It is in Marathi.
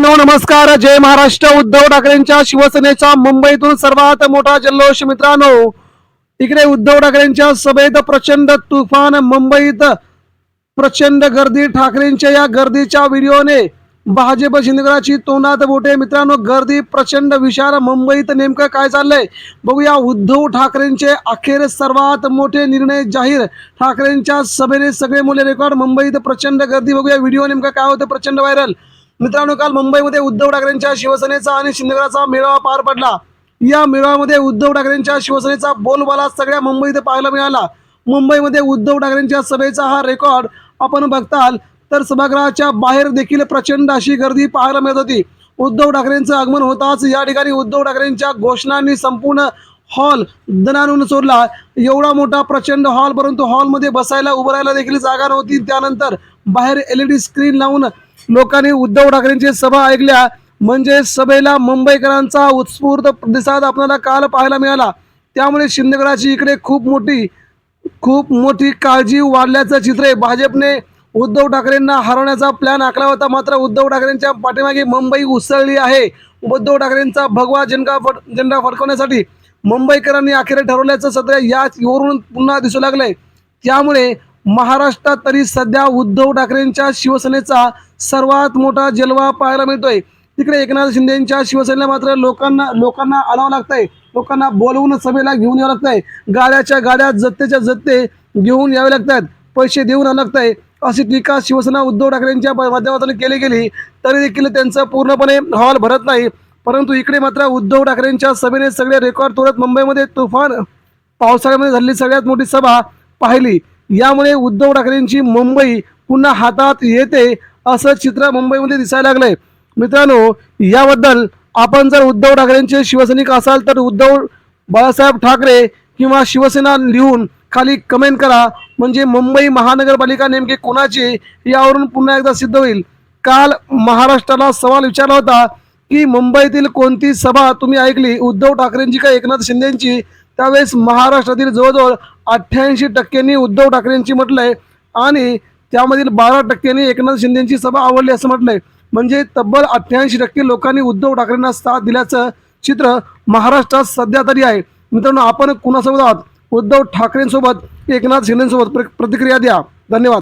मित्रांनो नमस्कार. जय महाराष्ट्र. उद्धव ठाकरेंच्या शिवसेनेचा मुंबईतून सर्वात मोठा जल्लोष मित्रांनो. इकडे उद्धव ठाकरेंच्या सभेत प्रचंड तुफान मुंबईत प्रचंड गर्दी. ठाकरेंच्या या गर्दीच्या व्हिडिओने भाजप शिंदेगडाची तोंडात बोटे. मित्रांनो गर्दी प्रचंड विशाल. मुंबईत नेमकं काय चाललंय? बघूया उद्धव ठाकरेंचे अखेर सर्वात मोठे निर्णय जाहीर. ठाकरेंच्या सभेने सगळे मुले रेकॉर्ड. मुंबईत प्रचंड गर्दी. बघूया व्हिडिओ नेमका काय होतं. प्रचंड व्हायरल. मित्रांनो काल मुंबईमध्ये उद्धव ठाकरेंच्या शिवसेनेचा आणि शिंदेगडाचा मेळावा पार पडला. या मेळाव्यामध्ये उद्धव ठाकरेंच्या शिवसेनेचा बोलबाला सगळ्या मुंबईत पाहायला मिळाला. मुंबईमध्ये उद्धव ठाकरेंच्या सभेचा हा रेकॉर्ड आपण बघताल तर सभागृहाच्या बाहेर देखील प्रचंड अशी गर्दी पाहायला मिळत होती. उद्धव ठाकरेंचं आगमन होताच या ठिकाणी उद्धव ठाकरेंच्या घोषणांनी संपूर्ण हॉल दणानून चोरला एवढा मोठा प्रचंड हॉल परंतु हॉलमध्ये बसायला उभं राहायला देखील जागा नव्हती. त्यानंतर बाहेर एल ई डी स्क्रीन लावून लोकांनी उद्धव ठाकरेंची सभा ऐकल्या. म्हणजे सभेला मुंबईकरांचा उत्स्फूर्त प्रतिसाद आपल्याला काल पाहायला मिळाला. त्यामुळे शिंदेगडाची इकडे खूप मोठी खूप मोठी काळजी वाढल्याचं चित्र आहे. भाजपने उद्धव ठाकरेंना हरवण्याचा प्लॅन आखला होता. मात्र उद्धव ठाकरेंच्या पाठीमागे मुंबई उसळली आहे. उद्धव ठाकरेंचा भगवा झेंडा फड झेंडा फडकवण्यासाठी मुंबईकरांनी अखेर ठरवल्याचं सध्या याच वरून पुन्हा दिसू लागलंय. त्यामुळे महाराष्ट्रात तरी सध्या उद्धव ठाकरेंच्या शिवसेनेचा सर्वात मोठा जलवा पाहायला मिळतोय. तिकडे एकनाथ शिंदेच्या शिवसेनेला मात्र लोकांना लोकांना आणावं लागतंय. लोकांना बोलवून सभेला घेऊन यावं लागतंय. गाड्याच्या गाड्या जत्तेच्या जत्ते घेऊन यावे लागतात. पैसे देऊन यावं लागतंय. अशी टीका शिवसेना उद्धव ठाकरेंच्या माध्यमातून केली गेली. तरी देखील त्यांचं पूर्णपणे हॉल भरत नाही. परंतु इकडे मात्र उद्धव ठाकरेंच्या सभेने सगळे रेकॉर्ड तोडत मुंबईमध्ये तुफान पावसाळ्यामध्ये झालेली सगळ्यात मोठी सभा पाहिली. यामुळे उद्धव ठाकरेंची मुंबई पुन्हा हातात येते असं चित्र मुंबईमध्ये दिसायला लागलंय. मित्रांनो याबद्दल आपण जर उद्धव ठाकरेंचे शिवसैनिक असाल तर उद्धव बाळासाहेब ठाकरे किंवा शिवसेना लिहून खाली कमेंट करा. म्हणजे मुंबई महानगरपालिका नेमकी कोणाची यावरून पुन्हा एकदा सिद्ध होईल. काल महाराष्ट्राला सवाल विचारला होता की मुंबईतील कोणती सभा तुम्ही ऐकली? उद्धव ठाकरेंची का एकनाथ शिंदेची? त्यावेळेस महाराष्ट्रातील जवळजवळ अठ्ठ्याऐंशी टक्क्यांनी उद्धव ठाकरेंची म्हटलंय आणि त्यामधील बारा टक्क्यांनी एकनाथ शिंदेची सभा आवडली असं म्हटलंय. म्हणजे तब्बल अठ्ठ्याऐंशी टक्के लोकांनी उद्धव ठाकरेंना साथ दिल्याचं चित्र महाराष्ट्रात सध्या तरी आहे. मित्रांनो आपण कुणासोबत आहात? उद्धव ठाकरेंसोबत एकनाथ शिंदेसोबत प्र- प्रतिक्रिया द्या. धन्यवाद.